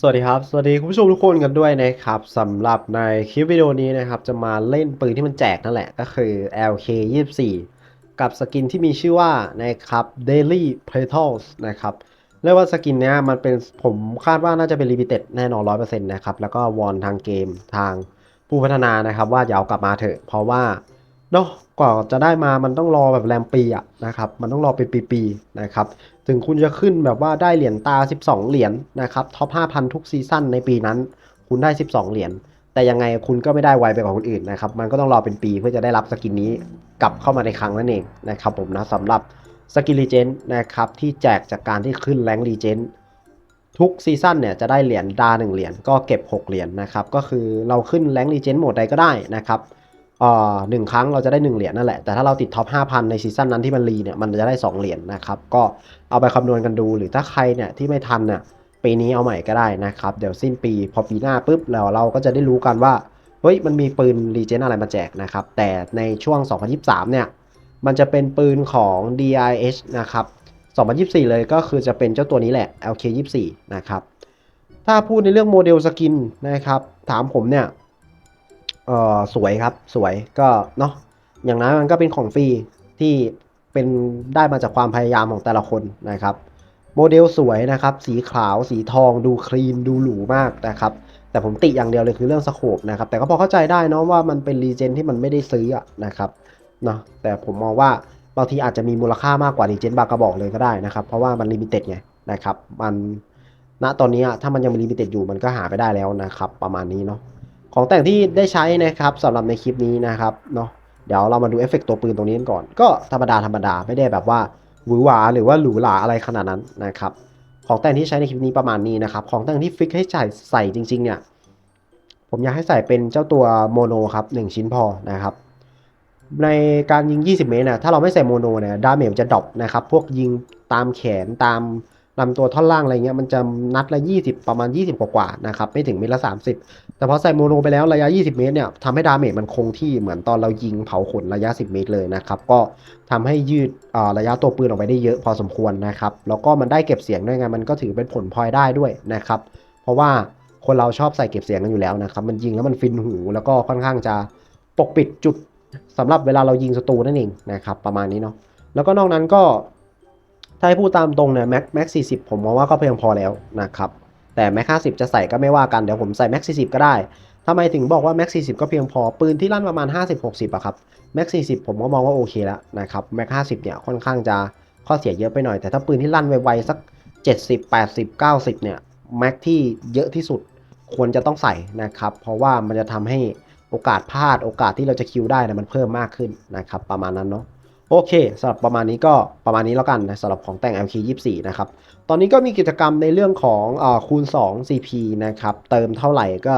สวัสดีครับ สวัสดีคุณผู้ชมทุกคนกันด้วยนะครับสำหรับในคลิปวิดีโอนี้นะครับ จะมาเล่นปืนที่มันแจกนั่นแหละ ก็คือ LK 24กับสกินที่มีชื่อว่านะครับ Daily Petals นะครับเรียกว่าสกินเนี้ยมันเป็นผมคาดว่าน่าจะเป็น Limited แน่นอน 100%นะครับ แล้วก็วอนทางเกมทางผู้พัฒนานะครับ ว่าอย่าเอากลับมาเถอะ เพราะว่าเนาะ กว่าจะได้มามันต้องรอแบบแรมปีอะนะครับ มันต้องรอเป็นปีๆนะครับ ถึงคุณจะขึ้นแบบว่าได้เหรียญตา 12 เหรียญนะครับท็อป 5,000 ทุกซีซั่นในปีนั้น คุณได้ 12 เหรียญแต่ยังไงคุณก็ไม่ได้ไวไปกว่าคนอื่นนะครับ มันก็ต้องรอเป็นปีเพื่อจะได้รับสกินนี้กลับเข้ามาในครั้งนั่นเองนะครับผมนะสำหรับสกินรีเจนนะครับที่แจกจากการที่ขึ้นแรงรีเจนทุกซีซั่นเนี่ยจะได้เหรียญดา1เหรียญก็เก็บ 6 เหรียญนะครับก็คือเราขึ้นแรงรีเจนโหมดใดก็ได้นะครับ หนึ่งครั้งเราจะได้ 1 เหรียญนั่นแหละ แต่ถ้าเราติดท็อป 5,000 ในซีซั่นนั้นที่มันรีเนี่ยมันจะได้ 2 เหรียญนะครับ ก็เอาไปคำนวณกันดูหรือถ้าใครเนี่ยที่ไม่ทันเนี่ยปีนี้เอาใหม่ก็ได้นะครับ เดี๋ยวสิ้นปีพอปีหน้าปุ๊บแล้วเราก็จะได้รู้กันว่าเฮ้ยมันมีปืนรีเจนอะไรมาแจกนะครับ แต่ในช่วง 2023 เนี่ยมันจะเป็นปืนของ DIH นะครับ 2024 เลยก็คือจะเป็นเจ้าตัวนี้แหละ LK24 นะครับถ้าพูดในเรื่องโมเดลสกินนะครับถามผมเนี่ย เออสวยครับสวยก็เนาะอย่างนั้นมันก็เป็นของฟรีที่เป็นได้มาจากความพยายามของแต่ละคนนะครับ โมเดลสวยนะครับ สีขาวสีทองดูคลีนดูหรูมากนะครับ แต่ผมติอย่างเดียวเลยคือเรื่องสโคปนะครับ แต่ก็พอเข้าใจได้เนาะว่ามันเป็นรีเจนที่มันไม่ได้ซื้อนะครับเนาะแต่ผมมองว่าบางทีอาจจะมีมูลค่ามากกว่ารีเจนบางกระบอกเลยก็ได้นะครับ เพราะว่ามันลิมิเต็ดไงนะครับ มันณตอนนี้ถ้ามันยังมีลิมิเต็ดอยู่มันก็หาไปได้แล้วนะครับ ประมาณนี้เนาะ ของแต่งที่ได้ใช้นะครับสำหรับในคลิปนี้นะครับเนาะเดี๋ยวเรามาดูเอฟเฟกต์ตัวปืนตรงนี้กันก่อน ก็ธรรมดาธรรมดาไม่ได้แบบว่าหวือหวาหรือว่าหรูหราอะไรขนาดนั้นนะครับของแต่งที่ใช้ในคลิปนี้ประมาณนี้นะครับ ของแต่งที่ฟิกให้ใส่ใส่จริง ๆ เนี่ย ผมอยากให้ใส่เป็นเจ้าตัวโมโนครับ1ชิ้นพอนะครับ ในการยิง 20 เมตรนะถ้าเราไม่ใส่โมโนเนี่ยดาเมจจะดรอปนะครับ พวกยิงตามแขนตาม ลำตัวท่อนล่างอะไรเงี้ยมันจะนัดละ 20 ประมาณ 20 กว่าๆนะครับไม่ถึงเมตรละ 30 แต่พอใส่โมโนไปแล้วระยะ 20 เมตรเนี่ยทำให้ดาเมจมันคงที่เหมือนตอนเรายิงเผาขนระยะ 10 เมตรเลยนะครับ ก็ทำให้ยืดอ่าระยะตัวปืนออกไปได้เยอะพอสมควรนะครับ แล้วก็มันได้เก็บเสียงด้วยไงมันก็ถือเป็นผลพลอยได้ด้วยนะครับ เพราะว่าคนเราชอบใส่เก็บเสียงกันอยู่แล้วนะครับมันยิงแล้วมันฟินหู แล้วก็ค่อนข้างจะปกปิดจุดสำหรับเวลาเรายิงศัตรูนั่นเองนะครับประมาณนี้เนาะแล้วก็นอกนั้นก็ ถ้าให้พูดตามตรงเนี่ยแม็กแม็กสี่สิบผมมองว่าก็เพียงพอแล้วนะครับ แต่แม็กห้าสิบจะใส่ก็ไม่ว่ากัน เดี๋ยวผมใส่แม็กสี่สิบก็ได้ทำไมถึงบอกว่าแม็กสี่สิบก็เพียงพอ ปืนที่ลั่นประมาณห้าสิบหกสิบอะครับแม็กสี่สิบผมก็มองว่าโอเคแล้วนะครับแม็กห้าสิบเนี่ยค่อนข้างจะข้อเสียเยอะไปหน่อยแต่ถ้าปืนที่ลั่นไวๆสักเจ็ดสิบแปดสิบเนี่ยแม็กที่เยอะที่สุดควรจะต้องใส่นะครับ เพราะว่ามันจะทำให้โอกาสพลาดโอกาสที่เราจะคิวได้เนี่ยมันเพิ่มมากขึ้นนะครับ ประมาณนั้นเนาะ โอเคสำหรับประมาณนี้ก็ประมาณนี้แล้วกันนะสำหรับของแต่ง LK24 นะครับ ตอนนี้ก็มีกิจกรรมในเรื่องของอคูณ 2 CP นะครับ เติมเท่าไหร่ก็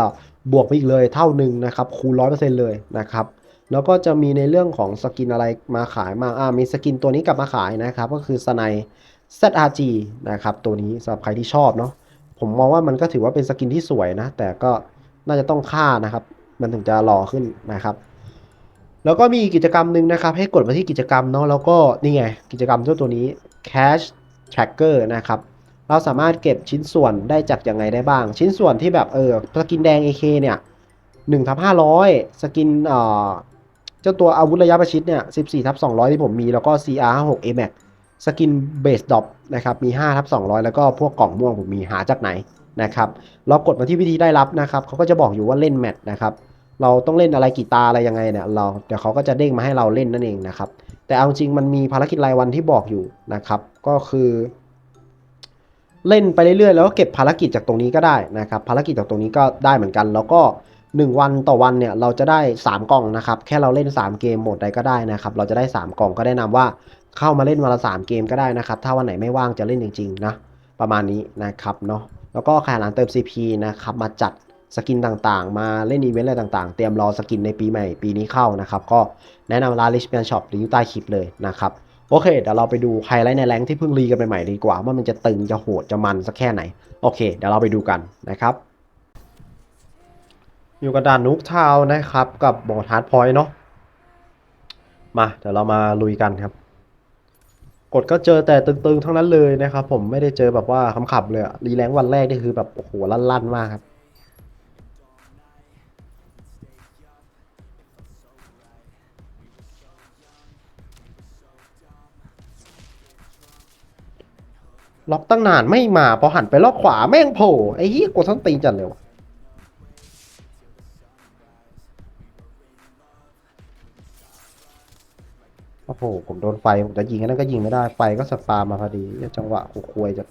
บวกไปอีกเลยเท่าหนึ่งนะครับ คูณ 100%เลยนะครับ แล้วก็จะมีในเรื่องของสกินอะไรมาขายมาอ่ามีสกินตัวนี้กลับมาขายนะครับ ก็คือสไน ZRG นะครับ ตัวนี้สำหรับใครที่ชอบเนาะผมมองว่ามันก็ถือว่าเป็นสกินที่สวยนะ แต่ก็น่าจะต้องค่านะครับ มันถึงจะหล่อขึ้นนะครับ แล้วก็มีกิจกรรมหนึ่งนะครับ ให้กดมาที่กิจกรรมเนาะแล้วก็นี่ไงกิจกรรมเจ้าตัวนี้ cash tracker นะครับ เราสามารถเก็บชิ้นส่วนได้จากยังไงได้บ้าง ชิ้นส่วนที่แบบเออสกินแดง AK เนี่ย1ทับ500 สกินเอ่อเจ้าตัวอาวุธระยะประชิดเนี่ย14ทับ200 ที่ผมมีแล้วก็ CR 6 AMAX สกินเบสดอปนะครับมี5ทับ200 แล้วก็พวกกล่องม่วงผมมีหาจากไหนนะครับเรากดมาที่วิธีได้รับนะครับเขาก็จะบอกอยู่ว่าเล่นแมตช์นะครับ เราต้องเล่นอะไรกี่ตาอะไรยังไงเนี่ยเราเดี๋ยวเขาก็จะเด้งมาให้เราเล่นนั่นเองนะครับ แต่เอาจริงมันมีภารกิจรายวันที่บอกอยู่นะครับ ก็คือ เล่นไปเรื่อยๆแล้วก็เก็บภารกิจจากตรงนี้ก็ได้นะครับ ภารกิจจากตรงนี้ก็ได้เหมือนกัน แล้วก็ 1 วันต่อวันเนี่ยเราจะได้ 3 กล่องนะครับ แค่เราเล่น 3 เกมหมดใดก็ได้นะครับ เราจะได้ 3 กล่องก็แนะนำว่าเข้ามาเล่นวันละ 3 เกมก็ได้นะครับ ถ้าวันไหนไม่ว่างจะเล่นจริงๆนะประมาณนี้นะครับเนาะแล้วก็ใครหลังเติม CP นะครับมาจัด สกินต่างๆ มาเล่นอีเวนต์อะไรต่างๆ เตรียมรอสกินในปีใหม่ปีนี้เข้านะครับ ก็แนะนำร้าน Rich Man Shop หรืออยู่ใต้คลิปเลยนะครับ โอเค เดี๋ยวเราไปดูไฮไลท์ในแรงที่เพิ่งรีกันใหม่ๆดีกว่า ว่ามันจะตึงจะโหดจะมันสักแค่ไหน โอเค เดี๋ยวเราไปดูกันนะครับ อยู่กับด่านนุกทาวน์นะครับ กับบอร์ดฮาร์ดพอยต์เนาะมาเดี๋ยวเรามาลุยกันครับ กดก็เจอแต่ตึงๆทั้งนั้นเลยนะครับ ผมไม่ได้เจอแบบว่าขำๆเลยรีแรงวันแรกนี่คือแบบโอ้โหลั่นๆมากครับ ล็อกตั้งนานไม่มาพอหันไปล็อกขวาแม่งโผล่ไอ้เหี้ยกดทั้งตีนจัดเลยวะโอ้โหผมโดนไฟ ผมจะยิงนั่นก็ยิงไม่ได้ ไฟก็สปามาพอดี จังหวะกูควยจะ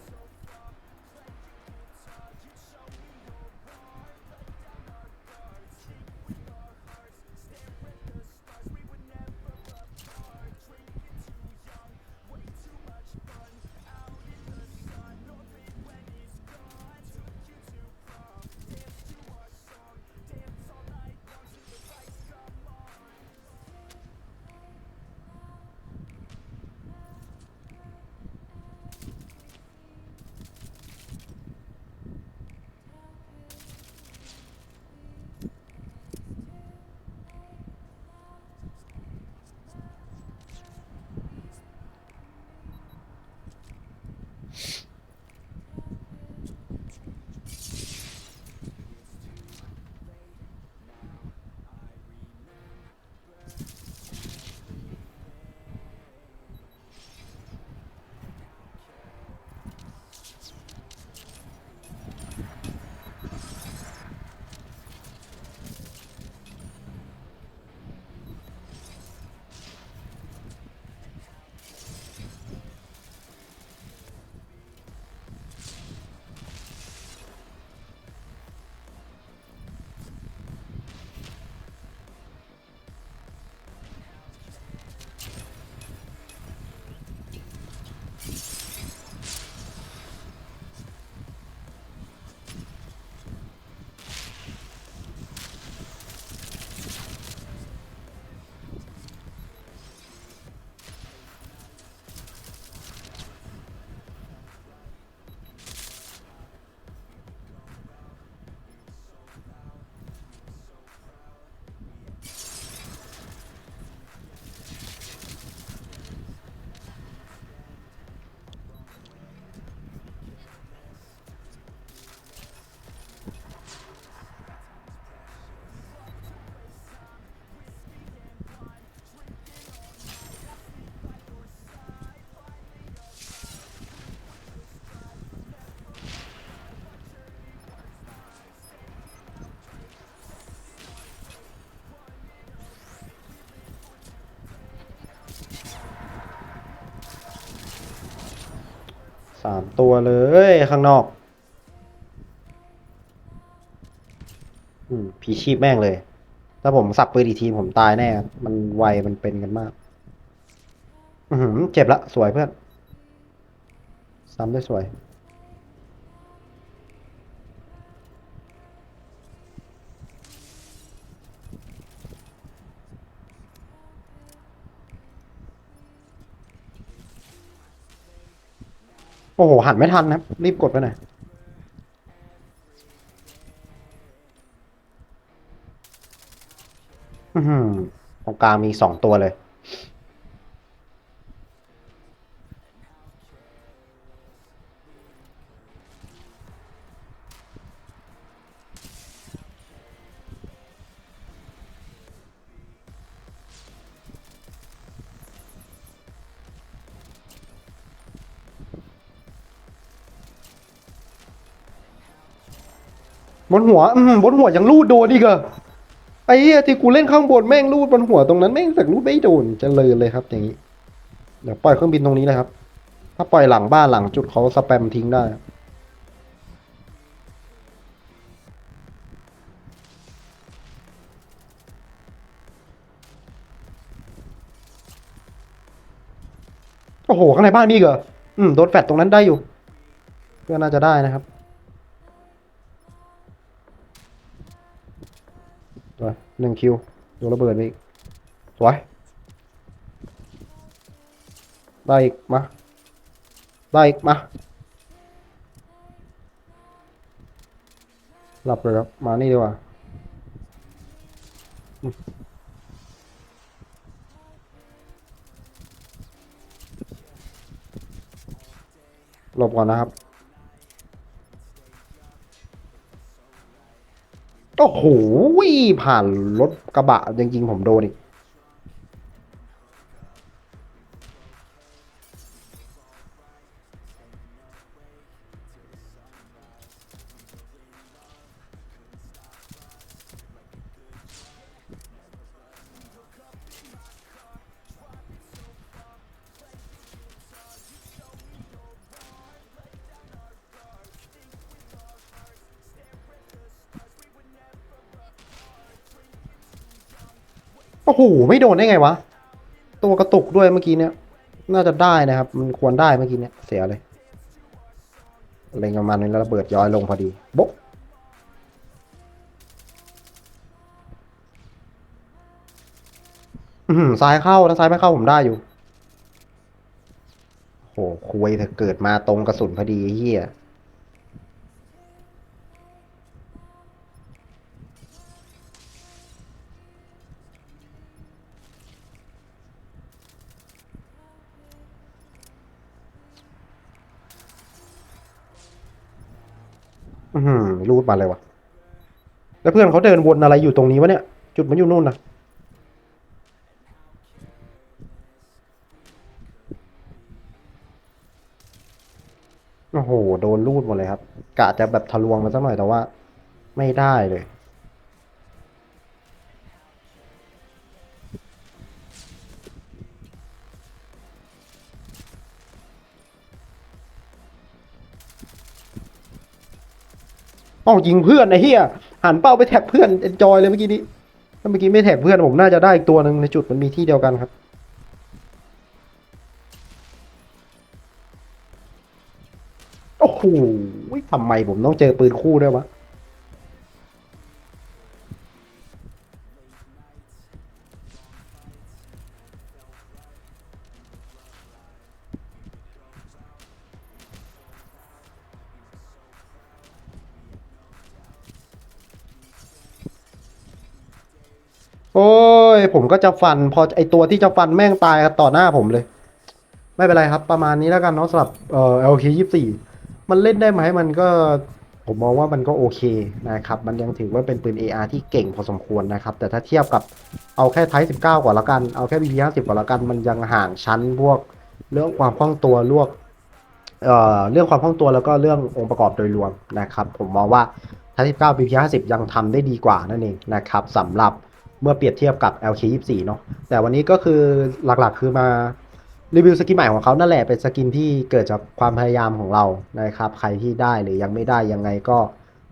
สามตัวเลยข้างนอก อืมผีชีพแม่งเลย ถ้าผมสับปืนอีกทีผมตายแน่ มันไวมันเป็นกันมาก อือเจ็บละ สวยเพื่อน ซ้ำได้สวย โอ้โห หันไม่ทันนะครับ รีบกดไปหน่อยอือหือตรงกลางมีสองตัวเลย บนหัวอืมบนหัวยังลูดโดนอีกเหรอไอ้เหี้ยที่กูเล่นข้างบนแม่งลูดบนหัวตรงนั้นแม่งสักลูดไม่โดนเจะเลยเลยครับ อย่างนี้เดี๋ยวปล่อยเครื่องบินตรงนี้เลยครับ ถ้าปล่อยหลังบ้านหลังจุดเขาสแปมทิ้งได้โอ้โหข้างในบ้านนี่เหรออืมโดนแฟดตรงนั้นได้อยู่ เพื่อนน่าจะได้นะครับ หนึ่งคิวโดนระเบิดไปอีกสวยได้อีกมาได้อีกมาหลับเลยครับมานี่ดีกว่าหลบก่อนนะครับ โอ้โหผ่านรถกระบะจริงๆผมโดนอีก โอ้โหไม่โดนได้ไงวะ ตัวกระตุกด้วยเมื่อกี้เนี่ย น่าจะได้นะครับ มันควรได้เมื่อกี้เนี่ย เสียเลยเล็งประมาณนี้แล้วระเบิดย้อยลงพอดีบ๊ซ้ายเข้าถ้าซ้ายไม่เข้าผมได้อยู่โหคุยเธอเกิดมาตรงกระสุนพอดีเฮีย อืมรูดมาเลยวะแล้วเพื่อนเขาเดินวนอะไรอยู่ตรงนี้วะเนี่ย จุดมันอยู่นู่นนะโอ้โห โดนรูดหมดเลยครับ กะจะแบบทะลวงมาสักหน่อยแต่ว่า ไม่ได้เลย อ้ายิงเพื่อนไอ้เฮียหันเป้าไปแท็กเพื่อนเอนจอยเลยเมื่อกี้นี้ถ้าเมื่อกี้ไม่แท็กเพื่อนผมน่าจะได้อีกตัวหนึ่งในจุดมันมีที่เดียวกันครับโอ้โหทำไมผมต้องเจอปืนคู่ด้วยวะ โอ้ย ผมก็จะฟัน พอไอตัวที่จะฟันแม่งตายต่อหน้าผมเลย ไม่เป็นไรครับ ประมาณนี้แล้วกันเนาะสำหรับเอ่อ LK ยี่สี่มันเล่นได้ไหมมันก็ผมมองว่ามันก็โอเคนะครับ มันยังถือว่าเป็นปืน AR ที่เก่งพอสมควรนะครับ แต่ถ้าเทียบกับเอาแค่ไทป์19 ก่อนละกัน เอาแค่ BP 50ก่อนละกัน มันยังห่างชั้นพวกเรื่องความคล่องตัวลวกเอ่อเรื่องความคล่องตัวแล้วก็เรื่ององค์ประกอบโดยรวมนะครับ ผมมองว่าไทป์19 BP 50ยังทำได้ดีกว่านั่นเองนะครับสำหรับ มื่อเปรียบเทียบกับ LK 24 เนาะแต่วันนี้ก็คือหลักๆคือมารีวิวสกินใหม่ของเขานั่นแหละเป็นสกินที่เกิดจากความพยายามของเรานะครับ ใครที่ได้หรือยังไม่ได้ยังไงก็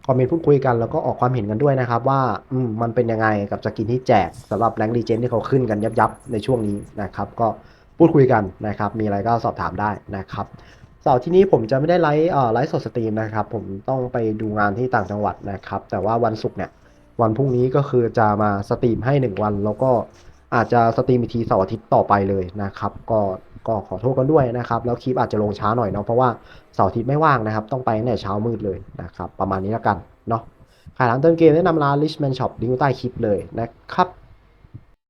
คอมเมนต์พูดคุยกันแล้วก็ออกความเห็นกันด้วยนะครับ ว่าอืมมันเป็นยังไงกับสกินที่แจกสำหรับแรงดีเจนที่เขาขึ้นกันยับยับๆในช่วงนี้นะครับ ก็พูดคุยกันนะครับ มีอะไรก็สอบถามได้นะครับเสาร์ที่นี้ผมจะไม่ได้ไลฟ์ไลฟ์สดสตรีมนะครับ ผมต้องไปดูงานที่ต่างจังหวัดนะครับ แต่ว่าวันศุกร์เนี่ย วันพรุ่งนี้ก็คือจะมาสตรีมให้หนึ่งวัน แล้วก็อาจจะสตรีมอีกทีเสาร์อาทิตย์ต่อไปเลยนะครับ ก็ก็ขอโทษกันด้วยนะครับ แล้วคลิปอาจจะลงช้าหน่อยเนาะเพราะว่าเสาร์อาทิตย์ไม่ว่างนะครับ ต้องไปในเช้ามืดเลยนะครับ ประมาณนี้แล้วกันเนาะขายร้านเติมเกมแนะนำร้าน Richman Shop ลิงก์ใต้คลิปเลยนะครับ